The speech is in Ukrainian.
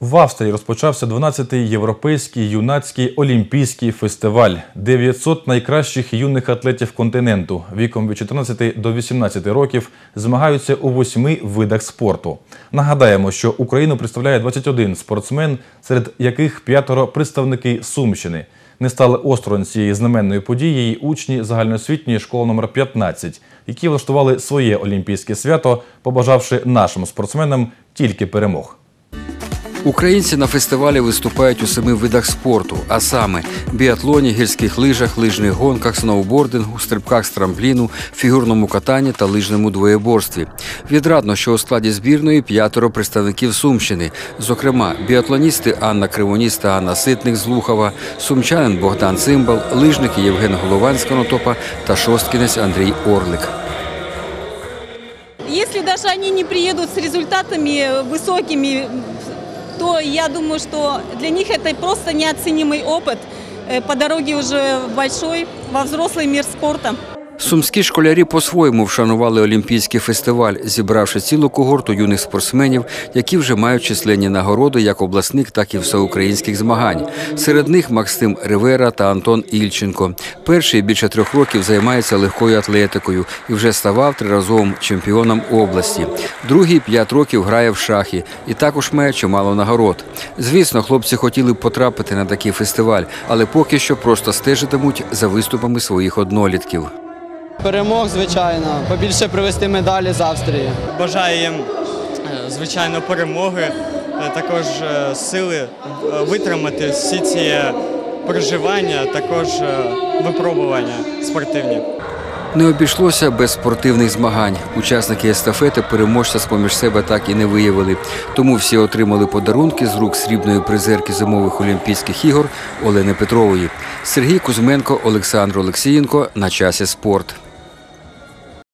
В Австрії розпочався 12-й європейський юнацький олімпійський фестиваль. 900 найкращих юних атлетів континенту віком від 14 до 18 років змагаються у восьми видах спорту. Нагадаємо, що Україну представляє 21 спортсмен, серед яких п'ятеро представники Сумщини. Не стали осторонь цієї знаменної події й учні загальноосвітньої школи номер 15, які влаштували своє олімпійське свято, побажавши нашим спортсменам тільки перемог. Українці на фестивалі виступають у семи видах спорту, а саме біатлоні, гірських лижах, лижних гонках, сноубордингу, стрибках з трампліну, фігурному катанні та лижному двоєборстві. Відрадно, що у складі збірної п'ятеро представників Сумщини, зокрема, біатлоністи Анна Кривоніс та Анна Ситник з Лухова, сумчанин Богдан Цимбал, лижники Євген Головань з Конотопа та шосткінець Андрій Орлик. Если даже они не приедут с результатами высокими, то я думаю, что для них это просто неоценимый опыт э, по дороге уже в большой, во взрослый мир спорта. Сумські школярі по-своєму вшанували олімпійський фестиваль, зібравши цілу когорту юних спортсменів, які вже мають численні нагороди як обласних, так і всеукраїнських змагань. Серед них Максим Ривера та Антон Ільченко. Перший більше трьох років займається легкою атлетикою і вже ставав триразовим чемпіоном області. Другий п'ять років грає в шахи і також має чимало нагород. Звісно, хлопці хотіли б потрапити на такий фестиваль, але поки що просто стежитимуть за виступами своїх однолітків. Перемог, звичайно, побільше привезти медалі з Австрії. Бажаю їм, е, звичайно, перемоги, е, також е, сили витримати всі ці проживання, також випробування спортивні. Не обійшлося без спортивних змагань. Учасники естафети переможця з-поміж себе так і не виявили. Тому всі отримали подарунки з рук срібної призерки зимових Олімпійських ігор Олени Петрової. Сергій Кузьменко, Олександр Олексієнко на часі спорт.